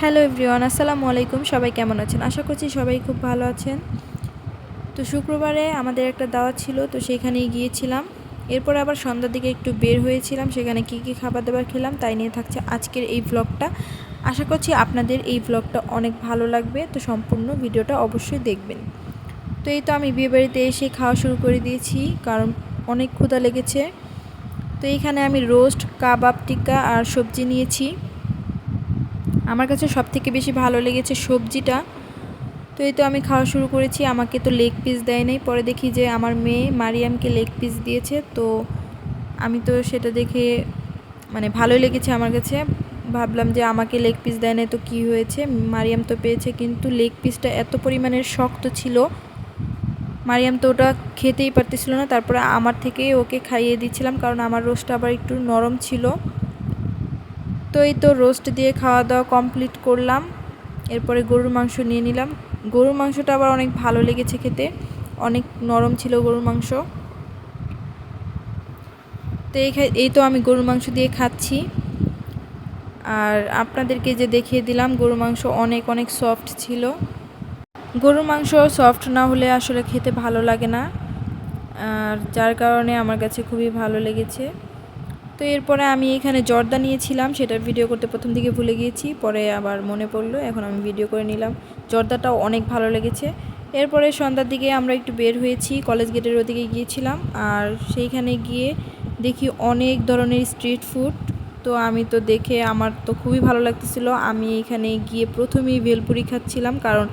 Hello everyone, আসসালামু আলাইকুম। সবাই কেমন আছেন? আশা করছি সবাই খুব ভালো আছেন। তো শুক্রবারে আমাদের একটা দাওয়া ছিল, তো সেখানেই গিয়েছিলাম। এরপর আবার সন্ধ্যার দিকে একটু বের হয়েছিলাম, সেখানে কি কি খাবার দাবার খেলাম তাই নিয়ে থাকছে আজকের এই ব্লগটা আশা করছি আপনাদের এই ব্লগটা অনেক ভালো লাগবে, তো সম্পূর্ণ ভিডিওটা অবশ্যই দেখবেন। তো এই তো আমি বিয়েবাড়িতে এসে খাওয়া শুরু করে দিয়েছি, কারণ অনেক ক্ষুধা লেগেছে। তো এইখানে আমি রোস্ট কাবাব, টিক্কা আর সবজি নিয়েছি। আমার কাছে সব থেকে বেশি ভালো লেগেছে সবজিটা। তো এই তো আমি খাওয়া শুরু করেছি। আমাকে তো লেগ পিস দেয় নাই। পরে দেখি যে আমার মেয়ে মারিয়ামকে লেগ পিস দিয়েছে। তো আমি তো সেটা দেখে মানে ভালোই লেগেছে আমার কাছে। ভাবলাম যে আমাকে লেগ পিস দেয় নাই তো কী হয়েছে? মারিয়াম তো পেয়েছে কিন্তু লেগ পিসটা এত পরিমাণের শক্ত ছিল। মারিয়াম তো ওটা খেতেই পারতেছিল না। তারপরে আমার থেকে ওকে খাইয়ে দিচ্ছিলাম। কারণ আমার রোস্টটা আবার একটু নরম ছিল। তো এই তো রোস্ট দিয়ে খাওয়া দাওয়া কমপ্লিট করলাম। এরপরে গরুর মাংস নিয়ে নিলাম। গরুর মাংসটা আবার অনেক ভালো লেগেছে খেতে। অনেক নরম ছিল গরুর মাংস। তো এই এই তো আমি গরুর মাংস দিয়ে খাচ্ছি। আর আপনাদেরকে যে দেখিয়ে দিলাম, গরুর মাংস অনেক অনেক সফট ছিল। গরুর মাংস সফট না হলে আসলে খেতে ভালো লাগে না। আর যার কারণে আমার কাছে খুবই ভালো লেগেছে। তো এরপরে আমি এখানে জর্দা নিয়েছিলাম, সেটার ভিডিও করতে প্রথম দিকে ভুলে গিয়েছি, পরে আবার মনে পড়ল, এখন আমি ভিডিও করে নিলাম। জর্দাটাও অনেক ভালো লেগেছে। এরপরে সন্ধ্যার দিকে আমরা একটু বের হয়েছি কলেজ গেটের ওদিকে গিয়েছিলাম, আর সেইখানে গিয়ে দেখি অনেক ধরনের স্ট্রিট ফুড তো আমি তো দেখে আমার তো খুবই ভালো লাগতেছিল, আমি এখানে গিয়ে প্রথমেই ভেলপুরি খাচ্ছিলাম, কারণ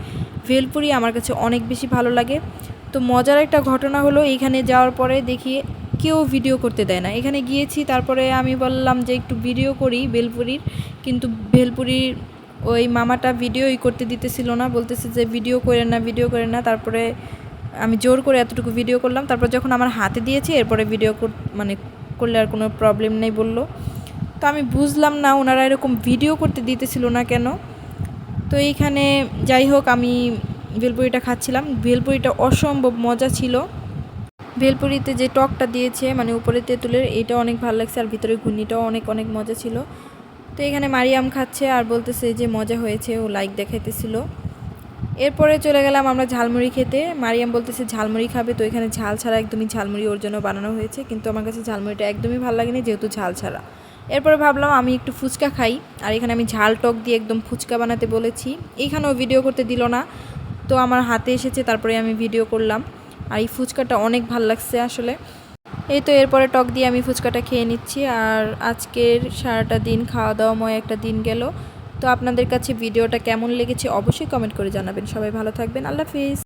ভেলপুরি আমার কাছে অনেক বেশি ভালো লাগে। তো মজার একটা ঘটনা হলো এইখানে যাওয়ার পরে দেখি কেউ ভিডিও করতে দেয় না। এখানে গিয়েছি, তারপরে আমি বললাম যে একটু ভিডিও করি বেলপুরির, কিন্তু ভেলপুরির ওই মামাটা ভিডিওই করতে দিতেছিল না, বলতেছে যে ভিডিও করেন না ভিডিও করেন না। তারপরে আমি জোর করে এতটুকু ভিডিও করলাম। তারপর যখন আমার হাতে দিয়েছি, এরপরে ভিডিও মানে করলে আর কোনো প্রবলেম নেই বলল। তো আমি বুঝলাম না ওনারা এরকম ভিডিও করতে দিতেছিল না কেন। তো এইখানে যাই হোক, আমি ভেলপুরিটা খাচ্ছিলাম। ভেলপুরিটা অসম্ভব মজা ছিল। ভেলপুরিতে যে টকটা দিয়েছে মানে উপরে তেঁতুলের এটা অনেক ভালো লাগছে, আর ভিতরে ঘুর্নিটাও অনেক অনেক মজা ছিল। তো এখানে মারিয়াম খাচ্ছে আর বলতেছে যে মজা হয়েছে, ও লাইক দেখাইতেছিল। এরপরে চলে গেলাম আমরা ঝালমুড়ি খেতে। মারিয়াম বলতেছে, ঝালমুড়ি খাবে তো এখানে ঝাল ছাড়া একদমই ঝালমুড়ি ওর জন্য বানানো হয়েছে। কিন্তু আমার কাছে ঝালমুড়িটা একদমই ভালো লাগেনি, যেহেতু ঝাল ছাড়া। এরপরে ভাবলাম আমি একটু ফুচকা খাই, আর এখানে আমি ঝাল টক দিয়ে একদম ফুচকা বানাতে বলেছি। এইখানেও ভিডিও করতে দিল না। তো আমার হাতে এসেছে, তারপরে আমি ভিডিও করলাম। আর এই ফুচকাটা অনেক ভালো লাগছে আসলে। এই তো এরপরে টক দিয়ে আমি ফুচকাটা খেয়ে নিচ্ছি আর আজকের সারাটা দিন খাওয়া দাওয়াময় একটা দিন গেল। তো আপনাদের কাছে ভিডিওটা কেমন লেগেছে অবশ্যই কমেন্ট করে জানাবেন। সবাই ভালো থাকবেন। আল্লাহ হাফিজ।